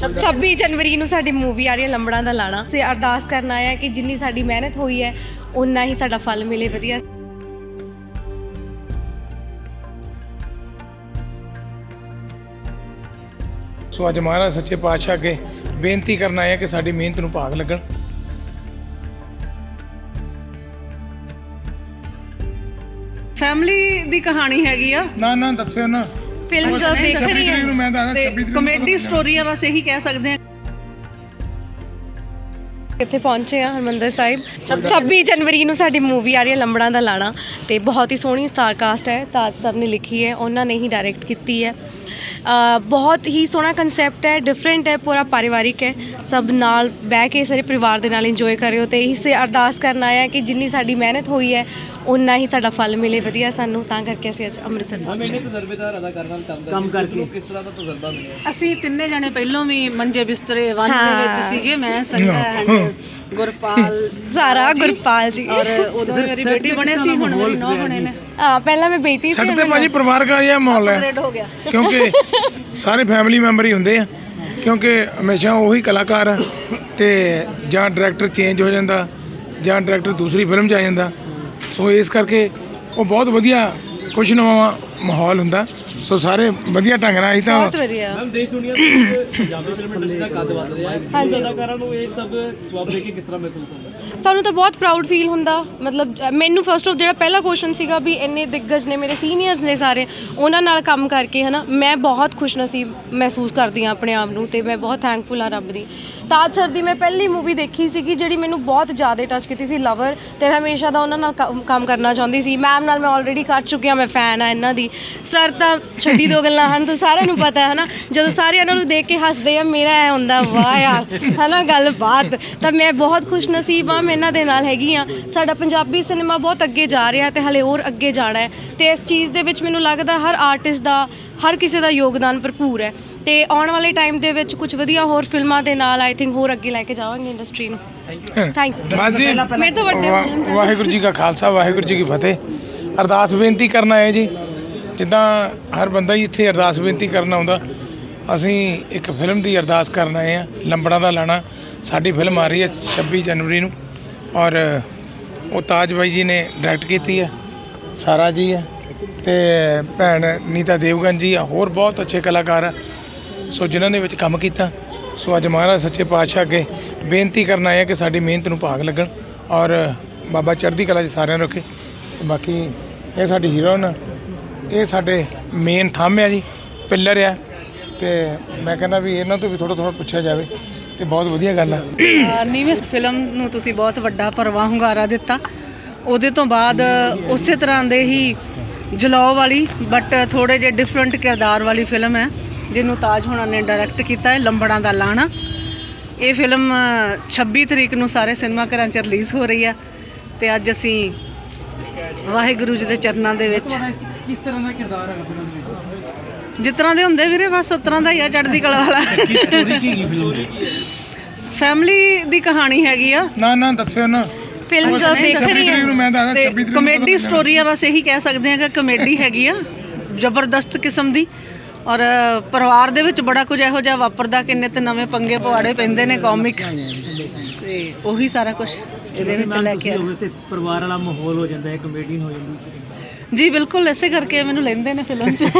26 ਜਨਵਰੀ ਨੂੰ ਸਾਡੀ ਮੂਵੀ ਆ ਰਹੀ ਹੈ ਲੰਬੜਾਂ ਦਾ ਲਾਣਾ। ਸੇ ਅਰਦਾਸ ਕਰਨ ਆਇਆ ਕਿ ਜਿੰਨੀ ਸਾਡੀ ਮਿਹਨਤ ਹੋਈ ਹੈ ਉਨਾ ਹੀ ਸਾਡਾ ਫਲ ਮਿਲੇ ਵਧੀਆ। ਸੋ ਅੱਜ ਮਹਾਰਾਜ ਸੱਚੇ ਪਾਤਸ਼ਾਹ ਅੱਗੇ ਬੇਨਤੀ ਕਰਨ ਆਏ ਆ ਕਿ ਸਾਡੀ ਮਿਹਨਤ ਨੂੰ ਭਾਗ ਲੱਗਣ। ਫੈਮਿਲੀ ਦੀ ਕਹਾਣੀ ਹੈਗੀ ਆ। ਨਾ ਨਾ ਦੱਸਿਓ ਨਾ। ਫਿਲਮ ਜੋ ਦੇਖਣੀ 26 ਹੈ ਮੈਂ ਦੱਸਦਾ ਤੇ 26 ਤਰੀਕ ਨੂੰ ਕਮੇਡੀ ਸਟੋਰੀ ਆ ਬਸ ਇਹੀ ਕਹਿ ਸਕਦੇ ਆ ਇੱਥੇ ਪਹੁੰਚੇ ਆ ਹਰਮੰਦਰ ਸਾਹਿਬ। 26 ਜਨਵਰੀ ਨੂੰ ਸਾਡੀ ਮੂਵੀ ਆ ਰਹੀ ਹੈ ਲੰਬੜਾਂ ਦਾ ਲਾਣਾ ਤੇ ਬਹੁਤ ਹੀ ਸੋਹਣੀ ਸਟਾਰ ਕਾਸਟ ਹੈ ਤਾਜ ਸਰ ਨੇ ਲਿਖੀ ਹੈ ਉਹਨਾਂ ਨੇ ਹੀ ਡਾਇਰੈਕਟ ਕੀਤੀ ਹੈ। ਬਹੁਤ ਹੀ ਸੋਹਣਾ ਕਨਸੈਪਟ ਹੈ ਡਿਫਰੈਂਟ ਹੈ ਪੂਰਾ ਪਰਿਵਾਰਿਕ ਹੈ। ਸਭ ਨਾਲ ਬਹਿ ਕੇ ਸਾਰੇ ਪਰਿਵਾਰ ਦੇ ਨਾਲ ਇੰਜੋਏ ਕਰਿਓ ਤੇ ਇਸੇ ਅਰਦਾਸ ਕਰਨ ਆਇਆ ਕਿ ਜਿੰਨੀ ਸਾਡੀ ਮਿਹਨਤ ਹੋਈ ਹੈ ਉਨਾ ਹੀ ਸਾਡਾ ਫਲ ਮਿਲੇ ਵਧੀਆ ਸਾਨੂੰ ਤਾਂ ਕਰਕੇ ਅਸੀਂ ਅੱਜ ਅੰਮ੍ਰਿਤਸਰ ਪਹੁੰਚੇ। ਤਜਰਬੇਦਾਰ ਅਦਾਕਾਰ ਨਾਲ ਕੰਮ ਕੰਮ ਕਰਕੇ ਕਿਸ ਤਰ੍ਹਾਂ ਦਾ ਤਜਰਬਾ ਮਿਲਿਆ? ਅਸੀਂ ਤਿੰਨੇ ਜਣੇ ਪਹਿਲਾਂ ਵੀ ਮੰਜੇ ਬਿਸਤਰੇ ਵਨ ਦੇ ਹਾਂ। ਵਿੱਚ ਸੀਗੇ ਮੈਂ ਸੰਗਾ ਗੁਰਪਾਲ ਸਾਰਾ ਗੁਰਪਾਲ ਜੀ। ਔਰ ਉਦੋਂ ਮੇਰੀ ਬੇਟੀ ਬਣੇ ਸੀ ਹੁਣ ਮੇਰੀ ਨੌ ਬਣੇ ਨੇ। ਆ ਪਹਿਲਾਂ ਮੈਂ ਬੇਟੀ ਸੀ ਸਾਡੇ ਤੇ ਭਾਜੀ ਪਰਿਵਾਰਕ ਜਿਹਾ ਮਾਹੌਲ ਹੈ। ਹੋ ਗਿਆ। ਕਿਉਂਕਿ ਸਾਰੇ ਫੈਮਿਲੀ ਮੈਂਬਰ ਹੀ ਹੁੰਦੇ ਆ। ਕਿਉਂਕਿ ਹਮੇਸ਼ਾ ਉਹੀ ਕਲਾਕਾਰ ਆ ਤੇ ਜਾਂ ਡਾਇਰੈਕਟਰ ਚੇਂਜ ਹੋ ਜਾਂਦਾ ਜਾਂ ਡਾਇਰੈਕਟਰ ਦੂਸਰੀ ਫਿਲਮ 'ਚ ਆ ਜਾਂਦਾ। ਸੋ ਇਸ ਕਰਕੇ ਉਹ ਬਹੁਤ ਵਧੀਆ ਖੁਸ਼ਨੁਮਾ ਮਾਹੌਲ ਹੁੰਦਾ। ਸੋ ਸਾਰੇ ਵਧੀਆ ਢੰਗ ਨਾਲ ਅਸੀਂ ਤਾਂ ਬਹੁਤ ਵਧੀਆ। ਮੈਮ ਦੇਸ਼ ਦੁਨੀਆ ਦੇ ਪੰਜਾਬੀ ਫਿਲਮ ਇੰਡਸਟਰੀ ਦਾ ਕੱਦ ਵੱਧ ਰਿਹਾ ਹੈ ਹਾਂਜੀ। ਅਦਾਕਾਰਾਂ ਨੂੰ ਇਹ ਸਭ ਜਵਾਬ ਦੇ ਕੇ ਕਿਸ ਤਰ੍ਹਾਂ ਮਹਿਸੂਸ ਹੁੰਦਾ? ਸਾਨੂੰ ਤਾਂ ਬਹੁਤ ਪ੍ਰਾਊਡ ਫੀਲ ਹੁੰਦਾ। ਮਤਲਬ ਮੈਨੂੰ ਫਸਟ ਆਫ ਜਿਹੜਾ ਪਹਿਲਾ ਕੁਐਸਚਨ ਸੀਗਾ ਵੀ ਇੰਨੇ ਦਿੱਗਜ ਨੇ ਮੇਰੇ ਸੀਨੀਅਰਸ ਨੇ ਸਾਰੇ, ਉਹਨਾਂ ਨਾਲ ਕੰਮ ਕਰਕੇ ਹਨਾ, ਮੈਂ ਬਹੁਤ ਖੁਸ਼ਨਸੀਬ ਮਹਿਸੂਸ ਕਰਦੀ ਹਾਂ ਆਪਣੇ ਆਪ ਨੂੰ ਤੇ ਮੈਂ ਬਹੁਤ ਥੈਂਕਫੁਲ ਹਾਂ ਰੱਬ ਦੀ। ਤਾਜ ਸਰ ਦੀ ਮੈਂ ਪਹਿਲੀ ਮੂਵੀ ਦੇਖੀ ਸੀਗੀ ਜਿਹੜੀ ਮੈਨੂੰ ਬਹੁਤ ਜ਼ਿਆਦਾ ਟੱਚ ਕੀਤੀ ਸੀ ਲਵਰ ਤੇ ਮੈਂ ਹਮੇਸ਼ਾ ਦਾ ਉਹਨਾਂ ਨਾਲ ਕੰਮ- ਕੰਮ ਕਰਨਾ ਚਾਹੁੰਦੀ ਸੀ। ਮੈਮ ਨਾਲ ਮੈਂ ਆਲਰੇਡੀ ਕਰ ਚੁੱਕੀ ਹਾਂ, ਮੈਂ ਫੈਨ ਆ ਇਹਨਾਂ ਦੀ। ਸਰ ਤਾਂ ਛੱਡੀ ਦੋ ਗੱਲਾਂ ਹਨ, ਤਾਂ ਸਾਰਿਆਂ ਨੂੰ ਪਤਾ ਹੈ ਹਨਾ, ਜਦੋਂ ਸਾਰੇ ਇਹਨਾਂ ਨੂੰ ਦੇਖ ਕੇ ਹੱਸਦੇ ਆ, ਮੇਰਾ ਐ ਹੁੰਦਾ, ਵਾਹ ਯਾਰ, ਹਨਾ ਗੱਲ ਬਾਤ ਤਾਂ ਮੈਂ ਬਹੁਤ ਖੁਸ਼ਨਸੀਬ ਨਸੀਬ ਆ ਮੈਂ ਇਹਨਾਂ ਦੇ ਨਾਲ ਹੈਗੀ ਆ ਸਾਡਾ ਪੰਜਾਬੀ ਸਿਨੇਮਾ ਬਹੁਤ ਅੱਗੇ ਜਾ ਰਿਹਾ ਤੇ ਹਲੇ ਹੋਰ ਅੱਗੇ ਜਾਣਾ ਹੈ। ਤੇ ਇਸ ਚੀਜ਼ ਦੇ ਵਿੱਚ ਮੈਨੂੰ ਲੱਗਦਾ ਹਰ ਆਰਟਿਸਟ ਦਾ ਹਰ ਕਿਸੇ ਦਾ ਯੋਗਦਾਨ ਭਰਪੂਰ ਹੈ। ਤੇ ਆਉਣ ਵਾਲੇ ਟਾਈਮ ਦੇ ਵਿੱਚ ਕੁਝ ਵਧੀਆ ਹੋਰ ਫਿਲਮਾਂ ਦੇ ਨਾਲ ਆਈ ਥਿੰਕ ਹੋਰ ਅੱਗੇ ਲੈ ਕੇ ਜਾਵਾਂਗੇ ਇੰਡਸਟਰੀ ਨੂੰ। ਥੈਂਕ ਯੂ ਬਸ ਜੀ ਮੇਰੇ ਤੋਂ ਵੱਡੇ ਵਾਹਿਗੁਰੂ ਜੀ ਕਾ ਖਾਲਸਾ ਵਾਹਿਗੁਰੂ ਜੀ ਕੀ ਫਤਿਹ। ਅਰਦਾਸ ਬੇਨਤੀ ਕਰਨ ਆਏ ਜੀ। ਜਿੱਦਾਂ ਹਰ ਬੰਦਾ ਹੀ ਇੱਥੇ ਅਰਦਾਸ ਬੇਨਤੀ ਕਰਨ ਆਉਂਦਾ। ਅਸੀਂ ਇੱਕ ਫਿਲਮ ਦੀ ਅਰਦਾਸ ਕਰਨ ਆਏ ਆ ਲੰਬੜਾ ਦਾ ਲਾਣਾ। ਸਾਡੀ ਫਿਲਮ ਆ ਰਹੀ ਹੈ 26 ਜਨਵਰੀ ਨੂੰ। ਔਰ ਉਹ ਤਾਜ ਬਾਈ ਜੀ ਨੇ ਡਾਇਰੈਕਟ ਕੀਤੀ ਹੈ, ਸਾਰਾ ਜੀ ਹੈ ਤੇ ਭੈਣ ਨੀਤਾ ਦੇਵਗਨ ਜੀ ਆ, ਹੋਰ ਬਹੁਤ ਅੱਛੇ ਕਲਾਕਾਰ ਆ। ਸੋ ਜਿਨ੍ਹਾਂ ਨੇ ਵਿੱਚ ਕੰਮ ਕੀਤਾ, ਸੋ ਅੱਜ ਮਹਾਰਾਜ ਸੱਚੇ ਪਾਤਸ਼ਾਹ ਅੱਗੇ ਬੇਨਤੀ ਕਰਨ ਆਏ ਆ ਕਿ ਸਾਡੀ ਮਿਹਨਤ ਨੂੰ ਭਾਗ ਲੱਗਣ ਔਰ ਬਾਬਾ ਚੜ੍ਹਦੀ ਕਲਾ 'ਚ ਸਾਰਿਆਂ ਨੂੰ ਰੱਖੇ। ਤੇ ਬਾਕੀ ਇਹ ਸਾਡੀ ਹੀਰੋਇਨ ਇਹ ਸਾਡੇ ਮੇਨ ਥੰਮ ਆ ਜੀ, ਪਿੱਲਰ ਆ। ਤੇ ਮੈਂ ਕਹਿੰਦਾ ਵੀ ਇਹਨਾਂ ਤੋਂ ਵੀ ਥੋੜਾ ਥੋੜਾ ਪੁੱਛਿਆ ਜਾਵੇ ਤੇ ਬਹੁਤ ਵਧੀਆ ਗੱਲ ਆ। ਨੀਵੇਂ ਫਿਲਮ ਨੂੰ ਤੁਸੀਂ ਬਹੁਤ ਵੱਡਾ ਪਰਵਾਹ ਹੁੰਗਾਰਾ ਦਿੱਤਾ। ਉਹਦੇ ਤੋਂ ਬਾਅਦ ਉਸੇ ਤਰ੍ਹਾਂ ਦੇ ਹੀ ਜਲਾਓ ਵਾਲੀ ਬਟ ਥੋੜੇ ਜਿਹੇ ਡਿਫਰੈਂਟ ਕਿਰਦਾਰ ਵਾਲੀ ਫਿਲਮ ਹੈ ਜਿਹਨੂੰ ਤਾਜ ਹੋਣਾ ਨੇ ਡਾਇਰੈਕਟ ਕੀਤਾ ਹੈ ਲੰਬੜਾਂ ਦਾ ਲਾਣਾ। ਇਹ ਫਿਲਮ ਅ, 26 ਤਰੀਕ ਨੂੰ ਸਾਰੇ ਸਿਨੇਮਾ ਘਰਾਂ 'ਚ ਰਿਲੀਜ਼ ਹੋ ਰਹੀ ਹੈ ਤੇ ਅੱਜ ਅਸੀਂ ਵਾਹਿਗੁਰੂ ਜੀ ਦੇ ਚਰਨਾਂ ਦੇ ਵਿੱਚ ਕਿਸ ਤਰ੍ਹਾਂ ਦਾ ਕਿਰਦਾਰ ਹੈ ਜਿਸ ਤਰ੍ਹਾਂ ਦੇ ਹੁੰਦੇ ਵੀਰੇ ਬਸ ਉਸ ਤਰ੍ਹਾਂ ਦਾ ਹੀ ਆ ਚੜ੍ਹਦੀ ਕਲਾ ਵਾਲਾ। ਸਟੋਰੀ ਕੀ ਹੈ ਫਿਲਮ ਦੀ ਫੈਮਿਲੀ ਦੀ ਕਹਾਣੀ ਹੈਗੀ ਆ। ਨਾ ਨਾ ਦੱਸਿਓ ਨਾ। ਫਿਲਮ ਜੋ 26 ਦੇਖਣੀ ਹੈ ਮੈਂ ਦੱਸਦਾ ਤੇ 26 ਤਰੀਕ ਕਮੇਡੀ ਸਟੋਰੀ ਆ ਬਸ ਇਹੀ ਕਹਿ ਸਕਦੇ ਆ ਕਿ ਕਮੇਡੀ ਹੈਗੀ ਆ ਜ਼ਬਰਦਸਤ ਕਿਸਮ ਦੀ। ਔਰ ਪਰਿਵਾਰ ਦੇ ਵਿੱਚ ਬੜਾ ਕੁਝ ਇਹੋ ਜਿਹਾ ਵਾਪਰਦਾ ਕਿ ਨਿਤ ਨਵੇਂ ਪੰਗੇ ਪਵਾੜੇ ਪੈਂਦੇ ਨੇ ਕਾਮਿਕ ਤੇ ਉਹੀ ਸਾਰਾ ਕੁਝ ਇਹਦੇ ਵਿੱਚ ਲੈ ਕੇ ਆ ਤੇ ਪਰਿਵਾਰ ਵਾਲਾ ਮਾਹੌਲ ਹੋ ਜਾਂਦਾ ਹੈ ਕਮੇਡੀਅਨ ਹੋ ਜਾਂਦੀ ਜੀ ਬਿਲਕੁਲ ਇਸੇ ਕਰਕੇ ਮੈਨੂੰ ਲੈਂਦੇ ਨੇ ਫਿਲਮ 'ਚ।